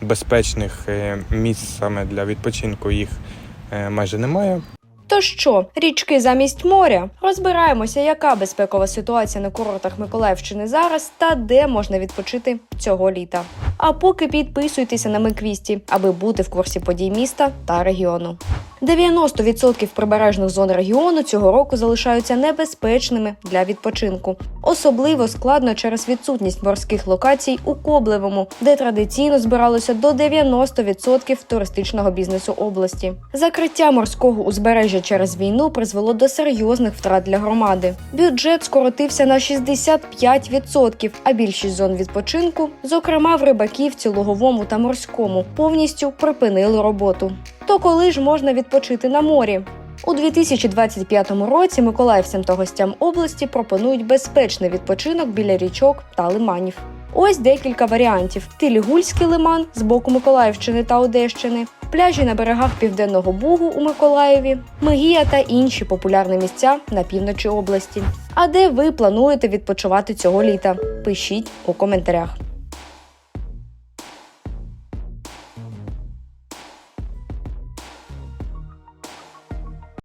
Безпечних е, місць саме для відпочинку їх е, майже немає. То що, річки замість моря? Розбираємося, яка безпекова ситуація на курортах Миколаївщини зараз та де можна відпочити цього літа. А поки підписуйтеся на Миквісті, аби бути в курсі подій міста та регіону. 90% прибережних зон регіону цього року залишаються небезпечними для відпочинку. Особливо складно через відсутність морських локацій у Коблевому, де традиційно збиралося до 90% туристичного бізнесу області. Закриття морського узбережжя через війну призвело до серйозних втрат для громади. Бюджет скоротився на 65%, а більшість зон відпочинку, зокрема в рибаківці, луговому та морському, повністю припинили роботу. То коли ж можна відпочити на морі? У 2025 році миколаївцям та гостям області пропонують безпечний відпочинок біля річок та лиманів. Ось декілька варіантів: Тилігульський лиман з боку Миколаївщини та Одещини, пляжі на берегах Південного Бугу у Миколаєві, Мегія та інші популярні місця на півночі області. А де ви плануєте відпочивати цього літа? Пишіть у коментарях.